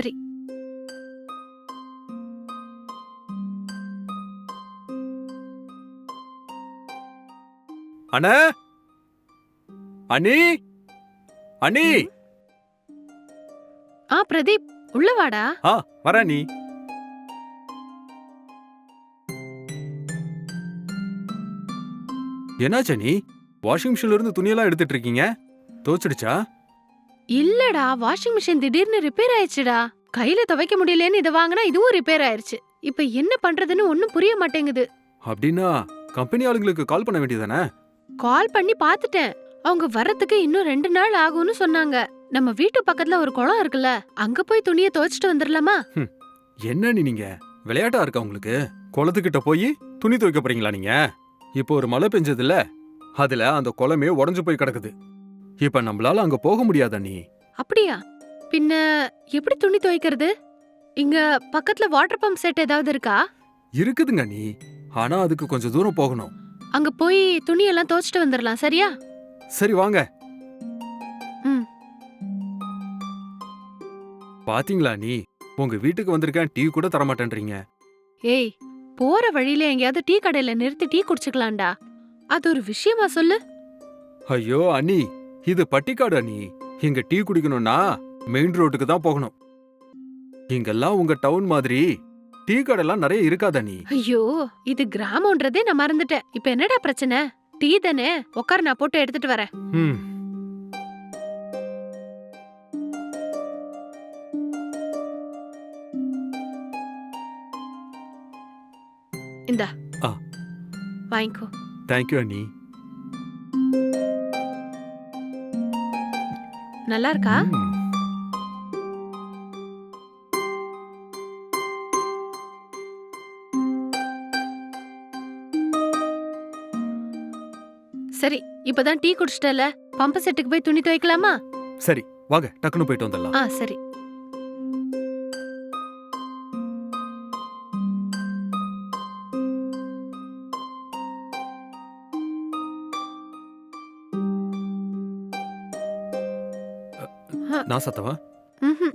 சரி அண்ணே? அண்ணி? அண்ணி? ஆ பிரதீப் உள்ள வாடா. ஆ வரேன் நீ என்னாச்சு நீ வாஷிங் மிஷின்ல இருந்து துணியெல்லாம் எடுத்துட்டு இருக்கீங்க? தோச்சிடுச்சா இல்லடா வாஷிங் மிஷின் திடீர்னு ரிப்பேர் ஆயிடுச்சுடா. கையில துவைக்க முடியலன்னு இதை வாங்கினா இதுவும் ரிப்பேர் ஆயிருச்சு. இப்ப என்ன பண்றதுன்னு ஒண்ணும் புரிய மாட்டேங்குது. அப்படின்னா கம்பெனி ஆளுங்களுக்கு கால் பண்ண வேண்டியதானே கால் பண்ணி பாத்துட்டேன் அவங்க வர்றதுக்கு இன்னும் ரெண்டு நாள் ஆகும்னு சொன்னாங்க. நம்ம வீட்டு பக்கத்துல ஒரு குளம் இருக்குல்ல அங்க போய் துணிய துவைச்சிட்டு வந்துடலாமா? என்ன நீங்க? விளையாட்டா இருக்கா உங்களுக்கு? குளத்துக்கிட்ட போய் துணி துவைக்க போறீங்களா நீங்க? இப்போ ஒரு மழை பெஞ்சதுல அதுல அந்த குளமே உடஞ்சு போய் கிடக்குது. இப்ப நம்மளால அங்க போக முடியாதா நீ? அப்படியா? பின்ன எப்படி துணி துவைக்கிறது? இங்க பக்கத்துல வாட்டர் பம்ப் செட் ஏதாவது இருக்கா? இருக்குதுங்க நீ. ஆனா அதுக்கு கொஞ்சம் தூரம் போகணும். அங்க போய் துணியெல்லாம் துவைச்சிட்டு வந்துடலாம் சரியா? சரி வாங்க. ம். பாத்தீங்களா நீ? உங்க வீட்டுக்கு வந்திருக்கேன் டீ கூட தர மாட்டேன்றீங்க ஏய் போற வழியில எங்கேயாவது டீ கடையில நிறுத்தி டீ குடிச்சுக்கலாம்டா. அது ஒரு விஷயமா சொல்லு. ஐயோ அண்ணி. இது பட்டிக்காடு அண்ணி இங்க டீ குடிக்கணும்னா மெயின் ரோட்டுக்கு தான் போகணும். இங்கெல்லாம் உங்க டவுன் மாதிரி டீ கடைலாம் நிறைய இருக்காத நீ? ஐயோ இது கிராமம்ன்றதே நான் மறந்துட்டேன். இப்ப என்னடா பிரச்சனை? டீ தானே? உட்கார் நான் போட்டு எடுத்துட்டு வரேன். ம். இந்தா. ஆ. வாங்கிக்கோ. தேங்க்யூ அண்ணி. நல்லா இருக்கா. சரி இப்பதான் டீ குடிச்சிட்டல பம்பு செட்டுக்கு போய் துணி துவைக்கலாமா? சரி வாங்க டக்குன்னு போயிட்டு வந்துடலாம். ஆ சரி. nasatawa mhm